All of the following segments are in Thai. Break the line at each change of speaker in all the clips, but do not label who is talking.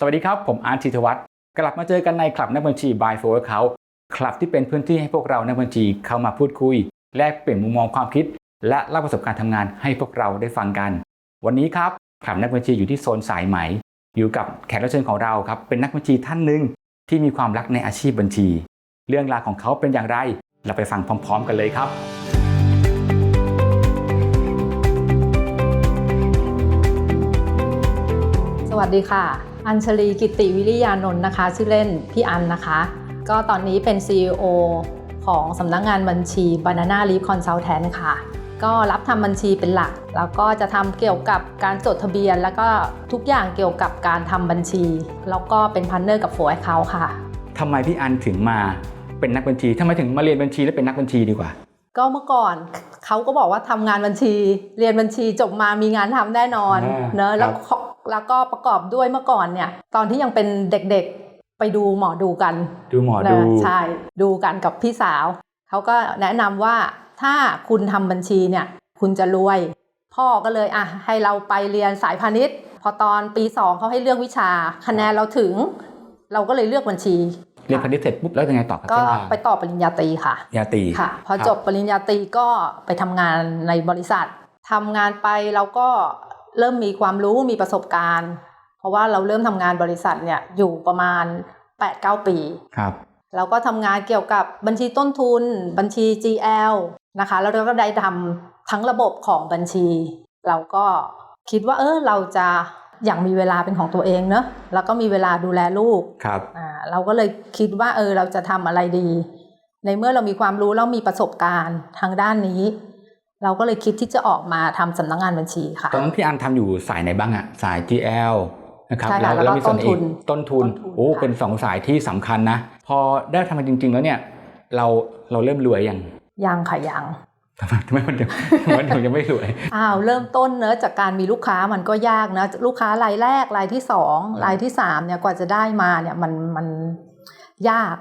สวัสดีครับ ผมอาร์ตธิตวัฒน์กลับมาเจอกันในคลับนักบัญชี by for Work เขาคลับที่เป็นพื้นที่ให้พวกเรานักบัญชีเข้ามาพูดคุย แลกเปลี่ยนมุมมองความคิด และเล่าประสบการณ์ทำงานให้พวกเราได้ฟังกัน วันนี้ครับคลับนักบัญชีอยู่ที่โซนสายไหม อยู่กับแขกรับเชิญของเราครับเป็นนักบัญชีท่านหนึ่งที่มีความรักในอาชีพบัญชี เรื่องราวของเขาเป็นอย่างไร เราไปฟังพร้อม ๆ กันเลยครับ
สวัสดีค่ะ อัญชลีกิติวิริยานนท์นะคะ ชื่อเล่นพี่อันนะคะ ก็ตอนนี้เป็น CEO ของสำนักงงานบัญชี Banana Leaf Consultant ค่ะ ก็รับทำบัญชีเป็นหลัก แล้วก็จะทำเกี่ยวกับการจดทะเบียน แล้วก็ทุกอย่างเกี่ยวกับการทำบัญชี แล้วก็เป็นพันเนอร์กับโฟร์เขาค่ะ
ทำไมพี่อันถึงมาเป็นนักบัญชีทำไมถึงมาเรียนบัญชีและเป็นนักบัญชีดีกว่า
ก็เมื่อก่อนเขาก็บอกว่าทำงานบัญชี เรียนบัญชีจบมามีงานทำแน่นอน
อ่า
เนอะแล้ว
ครับ
แล้วก็ประกอบด้วยเมื่อก่อนเนี่ย ตอนที่ยังเป็นเด็กๆไปดูหมอดูกัน
ดูหมอ
นะ
ดู
ใช่ดูกันกับพี่สาวเขาก็แนะนำว่าถ้าคุณทำบัญชีเนี่ย คุณจะรวย พ่อก็เลยอะให้เราไปเรียนสายพาณิชย์ พอตอนปีสองเขาให้เลือกวิชา คะแนนเราถึง เราก็เลยเลือกบัญชี
เรียนพาณิชย์เสร็จปุ๊บแล้วยังไงต่อครับ
ก็
เส้นทาง
ไปต่อปริญญาตรีค่ะ
ยาตรี
ค่ะ พอ
ครับ
จบปริญญาตรีก็ไปทำงานในบริษัททำงานไปเราก็ เริ่มมีความรู้มีประสบการณ์ เพราะว่าเราเริ่มทำงานบริษัทเนี่ยอยู่ประมาณ 8-9 ปี
ครับ
เราก็ทำงานเกี่ยวกับบัญชีต้นทุน บัญชี GL นะคะ แล้วเราก็ได้ทำทั้งระบบของบัญชี เราก็คิดว่าเออเราจะอยากมีเวลาเป็นของตัวเองเนอะแล้วก็มีเวลาดูแลลูก
ครับ
อ่าเราก็เลยคิดว่าเออเราจะทำอะไรดี ในเมื่อเรามีความรู้แล้วมีประสบการณ์ทางด้านนี้ เราก็เลยคิดที่จะออกมาทำสำนักงานบัญชีค่ะ
ตอนนั้นพี่อันทำอยู่สายไหนบ้างอะสาย GL นะครับ
ใช่ค่ะแล้วก็
มีส่วน
ต้นทุน
อีกต้นทุน
ต้นทุน
โอ้
ค่ะ
เป็นสองสายที่สำคัญนะ พอได้ทำมาจริง ๆ แล้วเนี่ย เราเราเริ่มรวยยัง
ยังค่ะยัง
ทำไมทำไมมันถึงทำไมมันถึงยังไม่รวย
อ้าวเริ่มต้นเนอะจากการมีลูกค้ามันก็ยากนะลูกค้ารายแรกรายที่สองรายที่สามเนี่ยกว่าจะได้มาเนี่ยมันมันยาก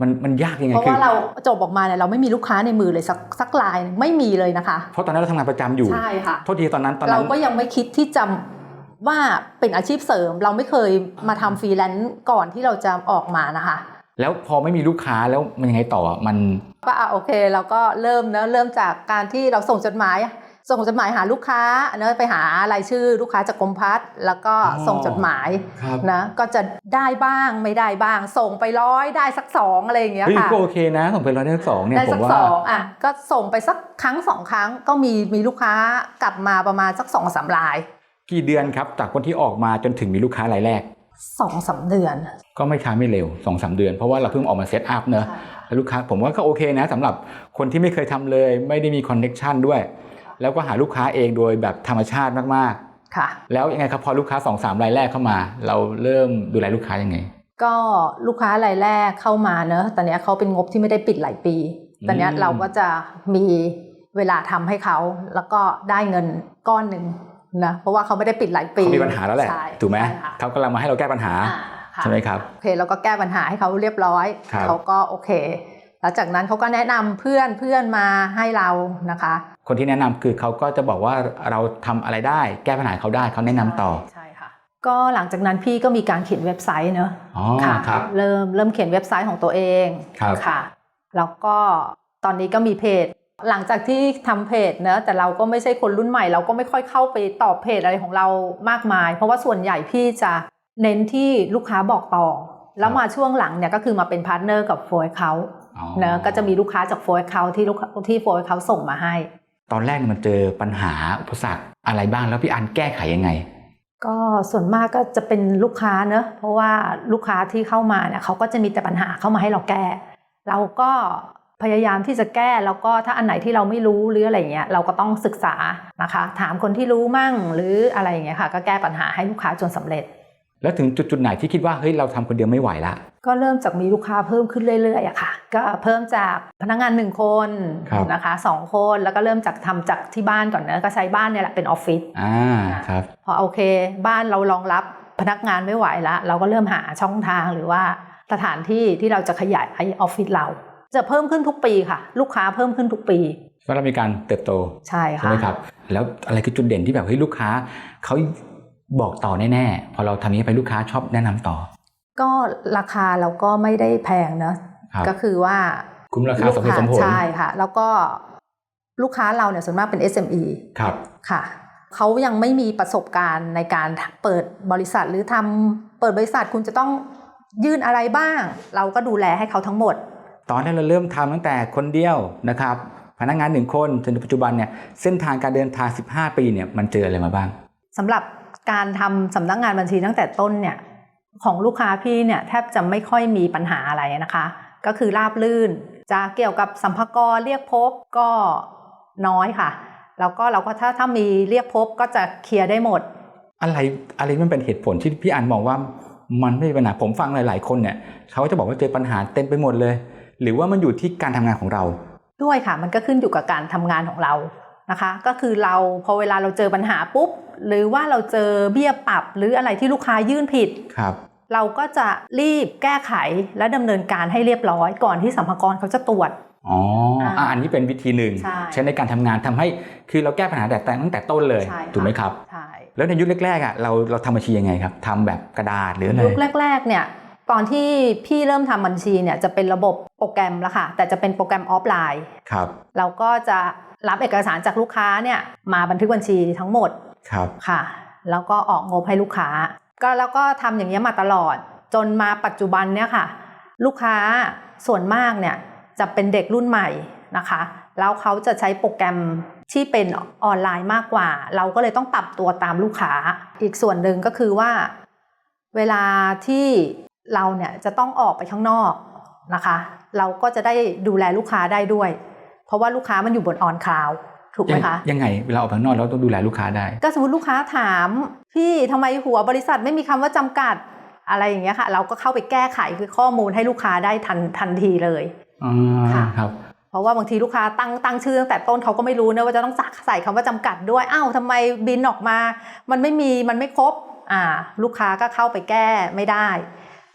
มันมันยากยังไง
เพราะ
คือ
ว่าเราจบออกมาเนี่ยเราไม่มีลูกค้าในมือเลยสักสักรายหนึ่งไม่มีเลยนะคะ
เพราะตอนนั้นเราทำงานประจำอยู่
ใช่ค่ะ
โทษทีตอนนั้นตอน
เรา
นั้น
ก็ยังไม่คิดที่จะว่าเป็นอาชีพเสริมเราไม่เคยมาทำฟรีแลนซ์ก่อนที่เราจะออกมานะคะ
แล้วพอไม่มีลูกค้าแล้วมันยังไงต่ออะมัน
ก็อะโอเค เราก็เริ่มเนอะเริ่มจากการที่เราส่งจดหมาย ส่งจดหมายหาลูกค้าเนอะไปหารายชื่อลูกค้าจากกรมพัฒน์แล้วก็
อ๋อ
ส่งจดหมาย
ครับ
นะก็จะได้บ้างไม่ได้บ้าง ส่งไปร้อยได้สักสองอะไรอย่างเงี้ย
เฮ้ย
ค่ะ
ก็โอเคนะผมเป็นร้อยได้สองเนี่ย
ได้
ผ
สั
ม
ก
ว่า
สองอะก็ส่งไปสักครั้งสองครั้งก็มีมีลูกค้ากลับมาประมาณสักสองสามราย
กี่เดือนครับจากคนที่ออกมาจนถึงมีลูกค้ารายแรก
สองสามเดือน
ก็ไม่ช้าไม่เร็วสองสามเดือน เพราะว่าเราเพิ่งออกมาเซตอัพเนอะแล้วลูกค้าผมว่าก็โอเคนะสำหรับคนที่ไม่เคยทำเลย ไม่ได้มีคอนเน็ชันด้วย แล้วก็หาลูกค้าเองโดยแบบธรรมชาติมาก
ค่ะ
ๆแล้วยังไงครับพอลูกค้า2อสามรายแรกเข้ามา เราเริ่มดูแลลูกค้ายังไง
ก็ลูกค้ารายแรกเข้ามาเนอะตอนเนี้ยเขาเป็นงบที่ไม่ได้ปิดหลายปี ตอนเนี้ย
อืม
เราก็จะมีเวลาทำให้เขาแล้วก็ได้เงินก้อนหนึ่งนะเพราะว่าเขาไม่ได้ปิดหลายปี
เขามีปัญหาแล้วแหละ
ใช่
ถูกไหม
ใช่ค่ะ
เขากำลังมาให้เราแก้ปัญหา
อ่าค่ะ
ใช่ไหมครับ
โอเคเราก็แก้ปัญหาให้เขาเรียบร้อย
ครับ
เขาก็โอเคหลังจากนั้นเขาก็แนะนำเพื่อนเพื่อนมาให้เรานะคะ
คนที่แนะนำคือเขาก็จะบอกว่าเราทำอะไรได้แก้ปัญหาเขาได้เขาแนะนำต่อ
ใช่ค่ะก็หลังจากนั้นพี่ก็มีการเขียนเว็บไซต์เนอะ
อ๋อ
ค่ะ
ครับ
เริ่มเริ่มเขียนเว็บไซต์ของตัวเอง
ครับ
ค่ะแล้วก็ตอนนี้ก็มีเพจ หลังจากที่ทำเพจเนอะแต่เราก็ไม่ใช่คนรุ่นใหม่ เราก็ไม่ค่อยเข้าไปตอบเพจอะไรของเรามากมาย เพราะว่าส่วนใหญ่พี่จะเน้นที่ลูกค้าบอกต่อ แล้วมาช่วงหลังเนี่ยก็คือมาเป็นพาร์ทเนอร์กับโฟร์เขา
อ๋อ
เนอะก็จะมีลูกค้าจากโฟร์เขาที่ลูกที่โฟร์เขาส่งมาให้
ตอนแรกมันเจอปัญหาอุปสรรคอะไรบ้างแล้วพี่อันแก้ไขยังไง
ก็ส่วนมากก็จะเป็นลูกค้าเนอะเพราะว่าลูกค้าที่เข้ามาเนี่ยเขาก็จะมีแต่ปัญหาเข้ามาให้เราแก้ เราก็พยายามที่จะแก้แล้วก็ถ้าอันไหนที่เราไม่รู้หรืออะไรเงี้ยเราก็ต้องศึกษานะคะ ถามคนที่รู้มั่งหรืออะไรเงี้ยค่ะ ก็แก้ปัญหาให้ลูกค้าจนสำเร็จ
แล้วถึงจุดจุดๆไหนที่คิดว่าเฮ้ยเราทำคนเดียวไม่ไหวละ
ก็เริ่มจากมีลูกค้าเพิ่มขึ้นเรื่อยๆอะค่ะ ก็เพิ่มจากพนักงานหนึ่งคน
ครับ
นะคะสองคนแล้วก็เริ่มจากทำจากที่บ้านก่อนเนอะก็ใช้บ้านเนี่ยแหละเป็นออฟฟิศ
อ่าครับ
พอโอเค บ้านเรารองรับพนักงานไม่ไหวแล้วเราก็เริ่มหาช่องทางหรือว่าสถานที่ที่เราจะขยายไอออฟฟิศเรา จะเพิ่มขึ้นทุกปีค่ะ ลูกค้าเพิ่มขึ้นทุกปี
ว่าเรามีการเติบโต
ใช่
ใช่
ค่ะ
ไหมครับแล้วอะไรคือจุดเด่นที่แบบเฮ้ยลูกค้าเขา บอกต่อแน่ๆ พอเราทำนี้ไปลูกค้าชอบแนะนำต่อ
ก็ราคาเราก็ไม่ได้แพงเนอะ
ครับ
ก็คือว่า
คุ้มราคาสมเหตุสมผล
ใช่ค่ะ แล้วก็ลูกค้าเราเนี่ยส่วนมากเป็น SME
ครับ
ค่ะเขายังไม่มีประสบการณ์ในการเปิดบริษัทหรือทำเปิดบริษัทคุณจะต้องยื่นอะไรบ้าง เราก็ดูแลให้เขาทั้งหมด
ตอนที่เราเริ่มทำตั้งแต่คนเดียวนะครับ พนักงานหนึ่งคนจนถึงปัจจุบันเนี่ยเส้นทางการเดินทาง 15 ปีเนี่ยมันเจออะไรมาบ้าง
สำหรับ การทำสำนักงานบัญชีตั้งแต่ต้นเนี่ยของลูกค้าพี่เนี่ยแทบจะไม่ค่อยมีปัญหาอะไรนะคะ ก็คือราบลื่น จะเกี่ยวกับสัมภากระเรียกพบก็น้อยค่ะ แล้วก็เราก็ถ้าถ้ามีเรียกพบก็จะเคลียร์ได้หมด
อะไรอะไรมันเป็นเหตุผลที่พี่อันมองว่ามันไม่มีปัญหาผมฟังหลาย ๆ คนเนี่ยเขาจะบอกว่าเจอปัญหาเต็มไปหมดเลย หรือว่ามันอยู่ที่การทำงานของเรา
ด้วยค่ะมันก็ขึ้นอยู่กับการทำงานของเรานะคะ ก็คือเราพอเวลาเราเจอปัญหาปุ๊บ หรือว่าเราเจอเบี้ยปรับหรืออะไรที่ลูกค้ายื่นผิด
ครับ
เราก็จะรีบแก้ไขและดำเนินการให้เรียบร้อย ก่อนที่สัมภากระเขาจะตรวจ
อ๋อ
อ่า
อะอันนี้เป็นวิธีหนึ่ง
ใช่
ใช้ในการทำงานทำให้คือเราแก้ปัญหาแต่ตั้งแต่ต้นเลย
ใช่ค่ะ
ถูกไหมครับ
ใช่
แล้วในยุคแรกๆอะเราเราทำบัญชียังไงครับทำแบบกระดาษหรืออะไร
ยุคแรก ๆ เนี่ยตอนที่พี่เริ่มทำบัญชีเนี่ยจะเป็นระบบโปรแกรมแล้วค่ะ แต่จะเป็นโปรแกรมออฟไลน์
ครับ
เราก็จะรับเอกสารจากลูกค้าเนี่ยมาบันทึกบัญชีทั้งหมด
ครับ
ค่ะ แล้วก็ออกงบให้ลูกค้า ก็แล้วก็ทำอย่างนี้มาตลอด จนมาปัจจุบันเนี่ยค่ะ ลูกค้าส่วนมากเนี่ยจะเป็นเด็กรุ่นใหม่นะคะ แล้วเขาจะใช้โปรแกรมที่เป็นออนไลน์มากกว่า เราก็เลยต้องปรับตัวตามลูกค้า อีกส่วนหนึ่งก็คือว่า เวลาที่เราเนี่ยจะต้องออกไปข้างนอกนะคะ เราก็จะได้ดูแลลูกค้าได้ด้วย เพราะว่าลูกค้ามันอยู่บนออนคลาว ถูกไหมคะ
ยังไงเวลาออกไปข้างนอกเราต้องดูแลลูกค้าได้
ก็สมมติลูกค้าถามพี่ทำไมหัวบริษัทไม่มีคำว่าจำกัดอะไรอย่างเงี้ยค่ะ เราก็เข้าไปแก้ไขคือข้อมูลให้ลูกค้าได้ทันทันทีเลย
อ่า
ค่ะ
ครับ
เพราะว่าบางทีลูกค้าตั้งตั้งชื่อตั้งแต่ต้นเขาก็ไม่รู้นะว่าจะต้องใส่คำว่าจำกัดด้วยอ้าวทำไมบินออกมา มันไม่มีมันไม่ครบอ่าลูกค้าก็เข้าไปแก้ไม่ได้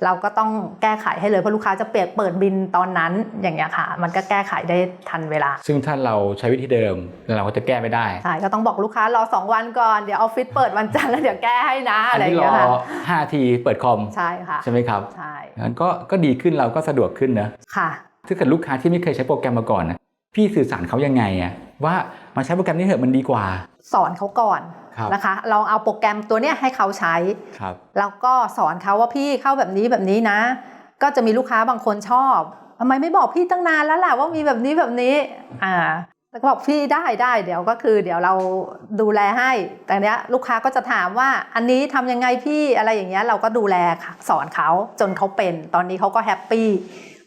เราก็ต้องแก้ไขให้เลยเพราะลูกค้าจะเปิดเปิดบินตอนนั้นอย่างเงี้ยค่ะ มันก็แก้ไขได้ทันเวลา
ซึ่งถ้าเราใช้วิธีเดิมเราก็จะแก้ไม่ได้
ใช่ก็ต้องบอกลูกค้ารอสองวันก่อนเดี๋ยวออฟฟิศเปิดวันจันทร์แล้วเดี๋ยวแก้ให้นะ
อั
อะ
น
ไรอย่าง
นี้ร
เงี้
อย
ค่ะ
ห้าทีเปิดคอม
ใช่ค่ะ
ใช่ไหมครับ
ใช่
งั้นก็ก็ดีขึ้นเราก็สะดวกขึ้นนะ
ค่ะ
ถ้าเกิดลูกค้าที่ไม่เคยใช้โปรแกรมมาก่อนนะพี่สื่อสารเขายังไงอะว่ามาใช้โปรแกรมนี้เถอะมันดีกว่า
สอนเขาก่อน
ครับ
นะคะลองเอาโปรแกรมตัวเนี้ยให้เขาใช้
ครับ
แล้วก็สอนเขาว่าพี่เข้าแบบนี้แบบนี้นะ ก็จะมีลูกค้าบางคนชอบทำไมไม่บอกพี่ตั้งนานแล้วล่ะว่ามีแบบนี้แบบนี้อ่าแล้วก็บอกพี่ได้ได้เดี๋ยวก็คือ เดี๋ยวเราดูแลให้ แต่เนี้ยลูกค้าก็จะถามว่าอันนี้ทำยังไงพี่อะไรอย่างเงี้ยเราก็ดูแลค่ะสอนเขาจนเขาเป็น ตอนนี้เขาก็แฮปปี้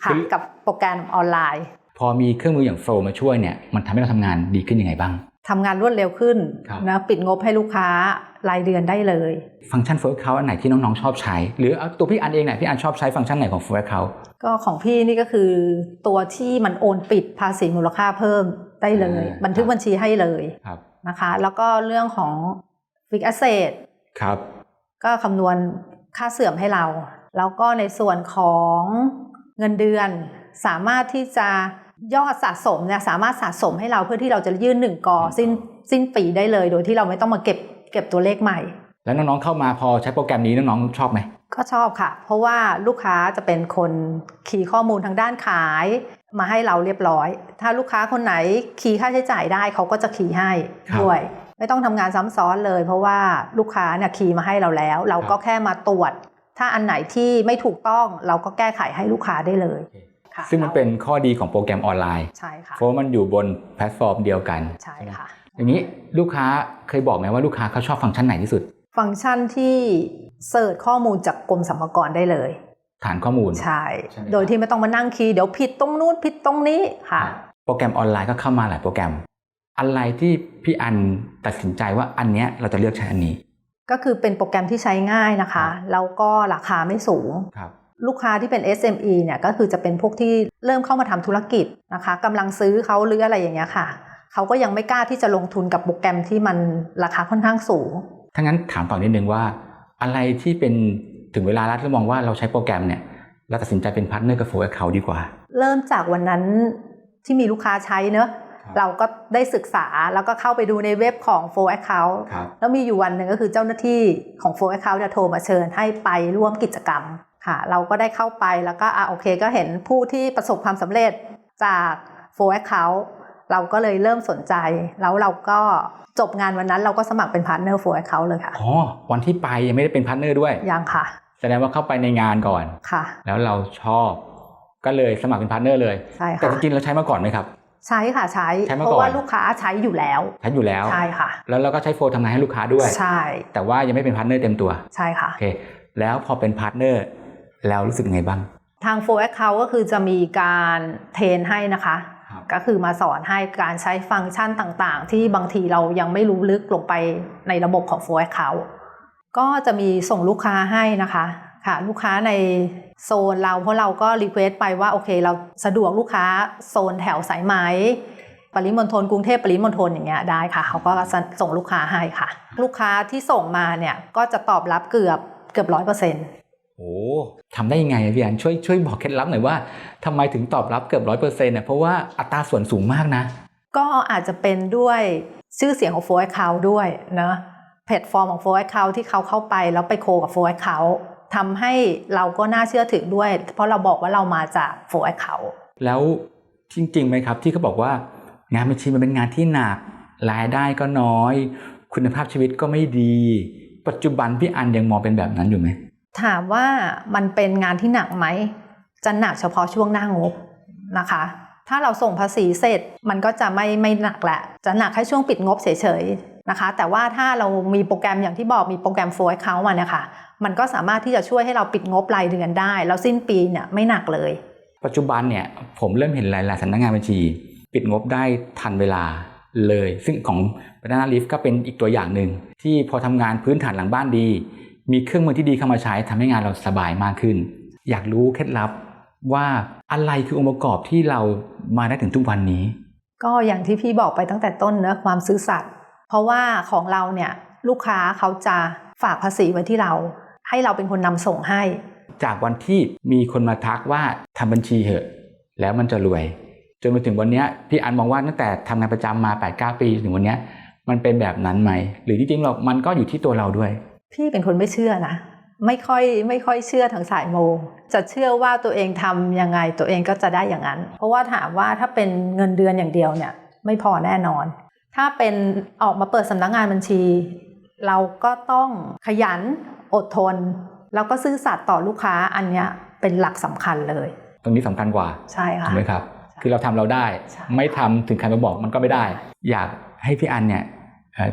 ค่ะกับโปรแกรมออนไลน์
พอมีเครื่องมืออย่างโฟลมาช่วยเนี่ยมันทำให้เราทำงานดีขึ้นยังไงบ้าง
ทำงานรวดเร็วขึ้น
ครับ
นะปิดงบให้ลูกค้ารายเดือนได้เลย
ฟังก์ชันโฟล์เขาอันไหนที่น้องๆชอบใช้ หรือเอาตัวพี่อันเองเนี่ยพี่อันชอบใช้ฟังก์ชันไหนของโฟล์เขา
ก็ของพี่นี่ก็คือตัวที่มันโอนปิดภาษีมูลค่าเพิ่มได้เลย
อ่า
บันทึกบัญชีให้เลย
ครับ
นะคะ แล้วก็เรื่องของ Fix Asset
ครับ
ก็คำนวณค่าเสื่อมให้เรา แล้วก็ในส่วนของเงินเดือนสามารถที่จะ ยอดสะสมเนี่ยสามารถสะสมให้เราเพื่อที่เราจะยื่นหนึ่งกอสิ้นสิ้นปีได้เลย โดยที่เราไม่ต้องมาเก็บเก็บตัวเลขใหม่
แล้วน้องๆเข้ามาพอใช้โปรแกรมนี้น้องๆชอบไหม
ก็ชอบค่ะ เพราะว่าลูกค้าจะเป็นคนคีย์ข้อมูลทางด้านขายมาให้เราเรียบร้อย ถ้าลูกค้าคนไหนคีย์ค่าใช้จ่ายได้เขาก็จะคีย์ให้ด้วย ไม่ต้องทำงานซ้ำซ้อนเลย เพราะว่าลูกค้าเนี่ยคีย์มาให้เราแล้ว เราก็แค่มาตรวจ ถ้าอันไหนที่ไม่ถูกต้องเราก็แก้ไขให้ลูกค้าได้เลยค่ะ
ซึ่งมันเป็นข้อดีของโปรแกรมออนไลน์
ใช่ค่ะ
เพราะว่ามันอยู่บนแพลตฟอร์มเดียวกัน
ใช่ค่ะ
อย่างนี้ลูกค้าเคยบอกไหมว่าลูกค้าเขาชอบฟังก์ชันไหนที่สุด
ฟังก์ชันที่เสิร์ชข้อมูลจากกรมสรรพากรได้เลย
ฐานข้อมูล
ใช่
ใช่ไหมครับ
โดยที่ไม่ต้องมานั่งคีย์เดี๋ยวผิดตรงนู้นผิดตรงนี้ค่ะ
โปรแกรมออนไลน์ก็เข้ามาหลายโปรแกรม อะไรที่พี่อันตัดสินใจว่าอันเนี้ยเราจะเลือกใช้อันนี้
ก็คือเป็นโปรแกรมที่ใช้ง่ายนะคะ แล้วก็ราคาไม่สูง
ครับ
ลูกค้าที่เป็น SME เนี่ยก็คือจะเป็นพวกที่เริ่มเข้ามาทำธุรกิจนะคะกำลังซื้อเขาหรืออะไรอย่างเงี้ยค่ะเขาก็ยังไม่กล้าที่จะลงทุนกับโปรแกรมที่มันราคาค่อนข้างสูง
ถ้างั้นถามต่อนิดนึงว่า อะไรที่เป็นถึงเวลาแล้วที่มองว่าเราใช้โปรแกรมเนี่ยเราตัดสินใจเป็นพาร์ทเนอร์กับโฟล์เขาดีกว่า
เริ่มจากวันนั้นที่มีลูกค้าใช้เนอะ
ครับ
เราก็ได้ศึกษาแล้วก็เข้าไปดูในเว็บของ f o r Account
ครับ
แล้วมีอยู่วันหนึ่งก็คือเจ้าหน้าที่ของ f o r Account เนี่ยโทรมาเชิญให้ไปร่วมกิจกรรม ค่ะเราก็ได้เข้าไปแล้วก็อะโอเคก็เห็นผู้ที่ประสบความสำเร็จจาก f o r Account เราก็เลยเริ่มสนใจ แล้วเราก็จบงานวันนั้นเราก็สมัครเป็นพาร์ทเนอร์ f o r Account เลยค่ะ
อ๋อวันที่ไปยังไม่ได้เป็นพาร์ทเนอร์ด้วย
ยังค่ะ
แสดงว่าเข้าไปในงานก่อน
ค่ะ
แล้วเราชอบก็เลยสมัครเป็นพาร์ทเนอร์เลย
ใช่
แต่
ค่ะ
จริงๆเราใช้มาก่อนไหมครับ
ใช้ค่ะใช้
ใช้มา
เพ
ก่อน
ราะว่าลูกค้าใช้อยู่แล้ว
ใช้อยู่แล้ว
ใช่ค่ะ
แล้วเราก็ใช้โฟร์ทำงานให้ลูกค้าด้วย
ใช่
แต่ว่ายังไม่เป็นพาร์ทเนอร์เต็มตัว
ใช่ค่ะ
โอเค แล้วพอเป็นพาร์ทเนอร์ แล้วรู้สึกไงบ้าง
ทาง f o r Account ก็คือจะมีการเทรนให้นะคะ
ครับ
ก็คือมาสอนให้การใช้ฟังก์ชันต่างๆ ที่บางทีเรายังไม่รู้ลึกลงไปในระบบของ f o r Account ก็จะมีส่งลูกค้าให้นะคะค่ะลูกค้าในโซนเราเพราะเราก็รีเควสไปว่าโอเค เราสะดวกลูกค้าโซนแถวสายไหมปริมณฑลกรุงเทพปริมณฑลอย่างเงี้ยได้ค่ะเขาก็ส่งลูกค้าให้ค่ะ ลูกค้าที่ส่งมาเนี่ยก็จะตอบรับเกือบเกือบร้อยเปอร์เซ็นต์
โอ้ทำได้ยังไงอะพี่อันช่วยช่วยบอกเคล็ดลับหน่อยว่าทำไมถึงตอบรับเกือบร้อยเปอร์เซ็นต์เนี่ยเพราะว่าอัตราส่วนสูงมากนะ
ก็อาจจะเป็นด้วยชื่อเสียงของ f o r Account ด้วยนะแพลตฟอร์มของ f o r Account ที่เขาเข้าไปแล้วไปโคกับ f o r Account ทำให้เราก็น่าเชื่อถือด้วย เพราะเราบอกว่าเรามาจาก f o r Account
แล้วจริงๆไหมครับ ที่เขาบอกว่างานบัญชีมันเป็นงานที่หนักรายได้ก็น้อย คุณภาพชีวิตก็ไม่ดี ปัจจุบันพี่อันยังมองเป็นแบบนั้นอยู่ไหม
ถามว่ามันเป็นงานที่หนักไหม จะหนักเฉพาะช่วงหน้างบนะคะ ถ้าเราส่งภาษีเสร็จมันก็จะไม่ไม่หนักแหละ จะหนักแค่ช่วงปิดงบเฉยๆนะคะ แต่ว่าถ้าเรามีโปรแกรมอย่างที่บอกมีโปรแกรม for account มาเนี่ยค่ะ มันก็สามารถที่จะช่วยให้เราปิดงบรายเดือนได้ แล้วสิ้นปีเนี่ยไม่หนักเลย
ปัจจุบันเนี่ยผมเริ่มเห็นหลายๆสำนักงานบัญชี ปิดงบได้ทันเวลาเลย ซึ่งของบรรณาลิฟก็เป็นอีกตัวอย่างหนึ่งที่พอทำงานพื้นฐานหลังบ้านดี มีเครื่องมือที่ดีเข้ามาใช้ทำให้งานเราสบายมากขึ้น อยากรู้เคล็ดลับว่าอะไรคือองค์ประกอบที่เรามาได้ถึงทุกวันนี้
ก็อย่างที่พี่บอกไปตั้งแต่ต้นเนอะความซื่อสัตย์เพราะว่าของเราเนี่ยลูกค้าเขาจะฝากภาษีไว้ที่เรา ให้เราเป็นคนนำส่งให้
จากวันที่มีคนมาทักว่าทำบัญชีเหอะ แล้วมันจะรวย จนมาถึงวันเนี้ยพี่อันมองว่าตั้งแต่ทำงานประจำมา8-9ปีถึงวันเนี้ยมันเป็นแบบนั้นไหม หรือจริงๆเรามันก็อยู่ที่ตัวเราด้วย
พี่เป็นคนไม่เชื่อนะไม่ค่อยไม่ค่อยเชื่อทางสายโม จะเชื่อว่าตัวเองทำยังไงตัวเองก็จะได้อย่างนั้น เพราะว่าถามว่าถ้าเป็นเงินเดือนอย่างเดียวเนี่ย ไม่พอแน่นอน ถ้าเป็นออกมาเปิดสำนักงานบัญชี เราก็ต้องขยันอดทน แล้วก็ซื่อสัตย์ต่อลูกค้าอันเนี้ยเป็นหลักสำคัญเลย
ตรงนี้สำคัญกว่า
ใช่ค่ะ
ถูกไหมครับ คือเราทำเราได้
ใช่
ไม่ทำถึงใครมาบอกมันก็ไม่ได้ อยากให้พี่อันเนี่ย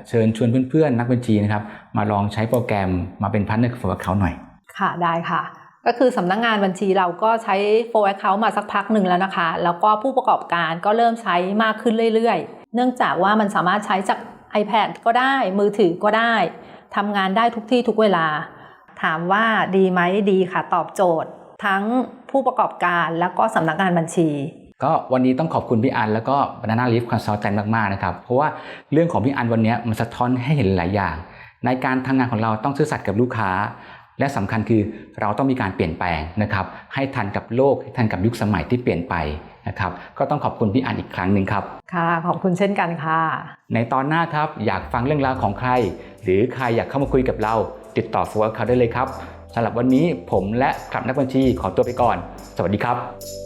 เชิญชวนเพื่อนๆ นักบัญชีนะครับมาลองใช้โปรแกรมมาเป็นพันเนอร์กับเขาหน่อย
ค่ะได้ค่ะ ก็คือสำนักงานบัญชีเราก็ใช้ f o r Account มาสักพักหนึ่งแล้วนะคะ แล้วก็ผู้ประกอบการก็เริ่มใช้มากขึ้นเรื่อยๆ เนื่องจากว่ามันสามารถใช้จาก iPad ก็ได้มือถือก็ได้ทำงานได้ทุกที่ทุกเวลา ถามว่าดีไหมดีค่ะตอบโจทย์ ทั้งผู้ประกอบการแล้วก็สำนักงานบัญชี
ก็วันนี้ต้องขอบคุณพี่อันแล้วก็ Banana Leaf Consultant มากๆนะครับเพราะว่าเรื่องของพี่อันวันนี้มันสะท้อนให้เห็นหลายอย่าง ในการทำงานของเราต้องซื่อสัตย์กับลูกค้า และสำคัญคือเราต้องมีการเปลี่ยนแปลงนะครับให้ทันกับโลกให้ทันกับยุคสมัยที่เปลี่ยนไปนะครับก็ต้องขอบคุณพี่อันอีกครั้งหนึ่งครับ
ค่ะขอบคุณเช่นกันค่ะ
ในตอนหน้าครับอยากฟังเรื่องราวของใคร หรือใครอยากเข้ามาคุยกับเรา ติดต่อ f o r เขาได้เลยครับสำหรับวันนี้ผมและคลับนักบัญชีขอตัวไปก่อน สวัสดีครับ